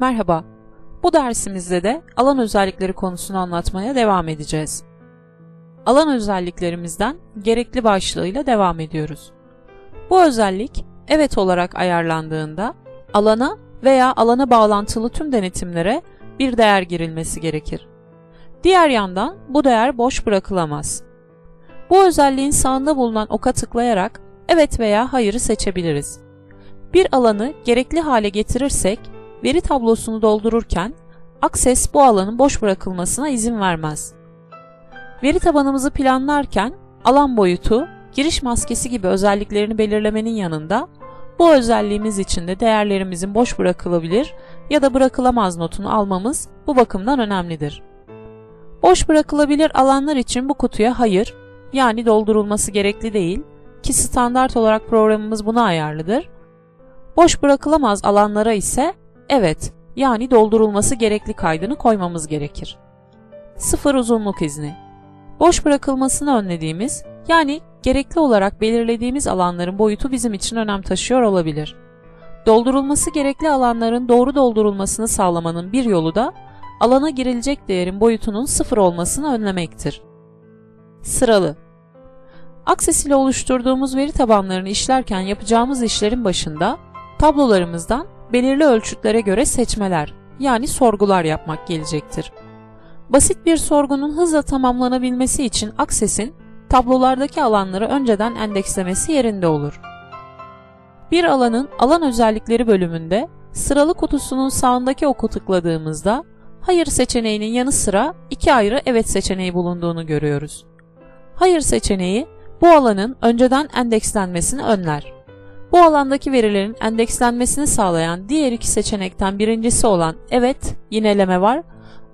Merhaba. Bu dersimizde de alan özellikleri konusunu anlatmaya devam edeceğiz. Alan özelliklerimizden gerekli başlığıyla devam ediyoruz. Bu özellik evet olarak ayarlandığında alana veya alana bağlantılı tüm denetimlere bir değer girilmesi gerekir. Diğer yandan bu değer boş bırakılamaz. Bu özelliğin sağında bulunan oka tıklayarak evet veya hayırı seçebiliriz. Bir alanı gerekli hale getirirsek veri tablosunu doldururken Access bu alanın boş bırakılmasına izin vermez. Veri tabanımızı planlarken alan boyutu, giriş maskesi gibi özelliklerini belirlemenin yanında bu özelliğimiz için de değerlerimizin boş bırakılabilir ya da bırakılamaz notunu almamız bu bakımdan önemlidir. Boş bırakılabilir alanlar için bu kutuya hayır yani doldurulması gerekli değil ki standart olarak programımız buna ayarlıdır. Boş bırakılamaz alanlara ise evet yani doldurulması gerekli kaydını koymamız gerekir. Sıfır uzunluk izni. Boş bırakılmasını önlediğimiz yani gerekli olarak belirlediğimiz alanların boyutu bizim için önem taşıyor olabilir. Doldurulması gerekli alanların doğru doldurulmasını sağlamanın bir yolu da alana girilecek değerin boyutunun sıfır olmasını önlemektir. Sıralı Access ile oluşturduğumuz veri tabanlarını işlerken yapacağımız işlerin başında tablolarımızdan belirli ölçütlere göre seçmeler yani sorgular yapmak gelecektir. Basit bir sorgunun hızla tamamlanabilmesi için Access'in tablolardaki alanları önceden endekslemesi yerinde olur. Bir alanın alan özellikleri bölümünde sıralı kutusunun sağındaki oku tıkladığımızda hayır seçeneğinin yanı sıra iki ayrı evet seçeneği bulunduğunu görüyoruz. Hayır seçeneği bu alanın önceden endekslenmesini önler. Bu alandaki verilerin endekslenmesini sağlayan diğer iki seçenekten birincisi olan evet yineleme var.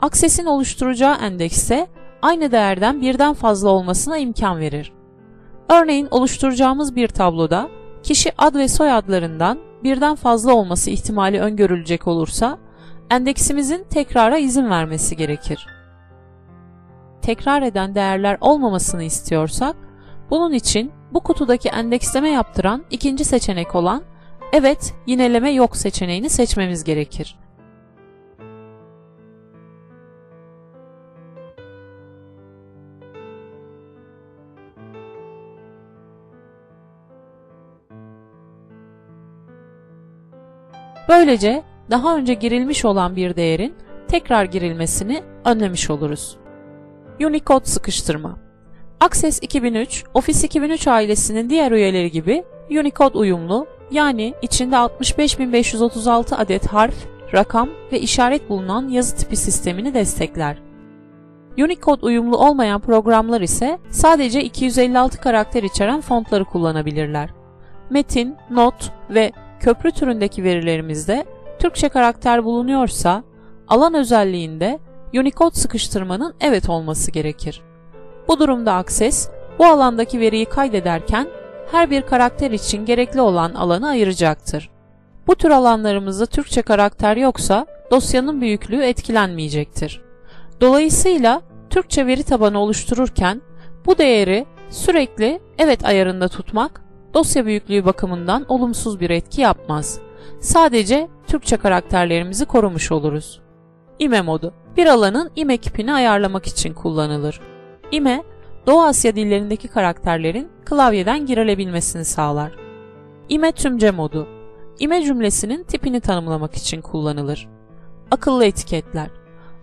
Access'in oluşturacağı endekse aynı değerden birden fazla olmasına imkan verir. Örneğin oluşturacağımız bir tabloda kişi ad ve soy adlarından birden fazla olması ihtimali öngörülecek olursa endeksimizin tekrara izin vermesi gerekir. Tekrar eden değerler olmamasını istiyorsak bunun için bu kutudaki endeksleme yaptıran ikinci seçenek olan evet yineleme yok seçeneğini seçmemiz gerekir. Böylece daha önce girilmiş olan bir değerin tekrar girilmesini önlemiş oluruz. Unicode sıkıştırma Access 2003, Office 2003 ailesinin diğer üyeleri gibi Unicode uyumlu, yani içinde 65536 adet harf, rakam ve işaret bulunan yazı tipi sistemini destekler. Unicode uyumlu olmayan programlar ise sadece 256 karakter içeren fontları kullanabilirler. Metin, not ve köprü türündeki verilerimizde Türkçe karakter bulunuyorsa, alan özelliğinde Unicode sıkıştırmanın evet olması gerekir. Bu durumda Access, bu alandaki veriyi kaydederken her bir karakter için gerekli olan alanı ayıracaktır. Bu tür alanlarımızda Türkçe karakter yoksa dosyanın büyüklüğü etkilenmeyecektir. Dolayısıyla Türkçe veri tabanı oluştururken bu değeri sürekli evet ayarında tutmak dosya büyüklüğü bakımından olumsuz bir etki yapmaz. Sadece Türkçe karakterlerimizi korumuş oluruz. İME modu bir alanın IME kipini ayarlamak için kullanılır. IME, Doğu Asya dillerindeki karakterlerin klavyeden girilebilmesini sağlar. IME tümce modu, IME cümlesinin tipini tanımlamak için kullanılır. Akıllı etiketler,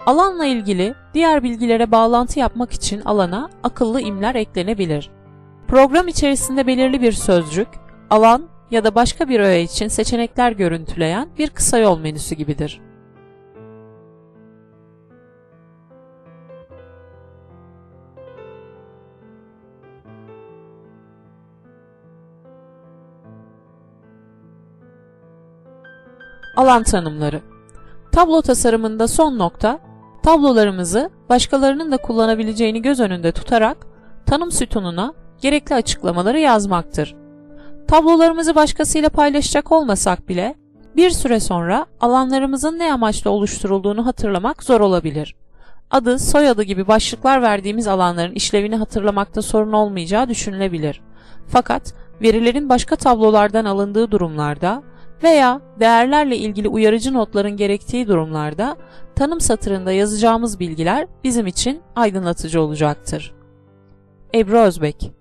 alanla ilgili diğer bilgilere bağlantı yapmak için alana akıllı imler eklenebilir. Program içerisinde belirli bir sözcük, alan ya da başka bir öğe için seçenekler görüntüleyen bir kısa yol menüsü gibidir. Alan tanımları Tablo tasarımında son nokta, tablolarımızı başkalarının da kullanabileceğini göz önünde tutarak tanım sütununa gerekli açıklamaları yazmaktır. Tablolarımızı başkasıyla paylaşacak olmasak bile bir süre sonra alanlarımızın ne amaçla oluşturulduğunu hatırlamak zor olabilir. Adı, soyadı gibi başlıklar verdiğimiz alanların işlevini hatırlamakta sorun olmayacağı düşünülebilir. Fakat verilerin başka tablolardan alındığı durumlarda veya değerlerle ilgili uyarıcı notların gerektiği durumlarda tanım satırında yazacağımız bilgiler bizim için aydınlatıcı olacaktır. Ebru Özbek